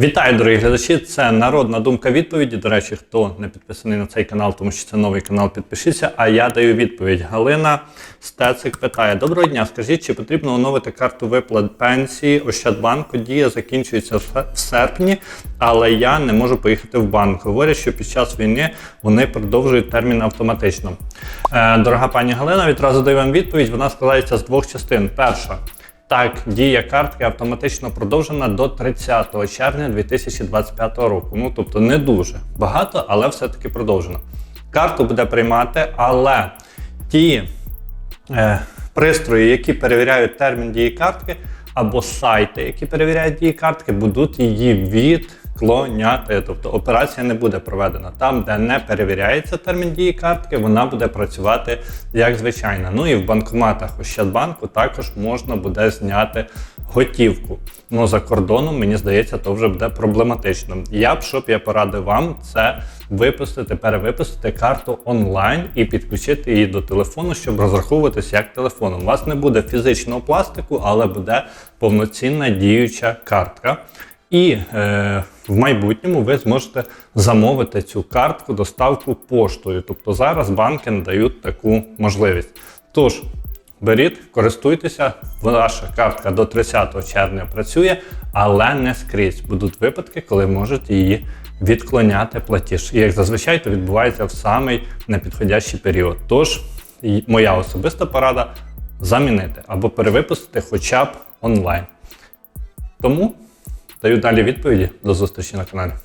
Вітаю, дорогі глядачі! Це народна думка відповіді. До речі, хто не підписаний на цей канал, тому що це новий канал, підпишіться. А я даю відповідь. Галина Стецик питає: Доброго дня. Скажіть, чи потрібно оновити карту виплат пенсії Ощадбанку? Дія закінчується в серпні, але я не можу поїхати в банк. Говорять, що під час війни вони продовжують термін автоматично. Е, дорога пані Галина, відразу даю вам відповідь. Вона складається з двох частин. Перша. Так, дія картки автоматично продовжена до 30 червня 2025 року. Ну тобто не дуже багато, але все-таки продовжено. Карту буде приймати, але ті е, пристрої, які перевіряють термін дії картки, або сайти, які перевіряють дії картки, будуть її відклоняти. Тобто операція не буде проведена. Там, де не перевіряється термін дії картки, вона буде працювати як звичайна. Ну і в банкоматах Ощадбанку також можна буде зняти готівку. Ну за кордоном, мені здається, то вже буде проблематично. Я б що б я порадив вам, це випустити, перевипустити карту онлайн і підключити її до телефону, щоб розраховуватися як телефоном. У вас не буде фізичного пластику, але буде повноцінна діюча картка. І е, в майбутньому ви зможете замовити цю картку доставку поштою. Тобто зараз банки надають таку можливість. Тож, беріть, користуйтеся, ваша картка до 30 червня працює, але не скрізь. Будуть випадки, коли можете її відклоняти платіж. І як зазвичай, то відбувається в самий непідходящий період. Тож, моя особиста порада замінити або перевипустити хоча б онлайн. Тому даю далі відповіді. До зустрічі на каналі.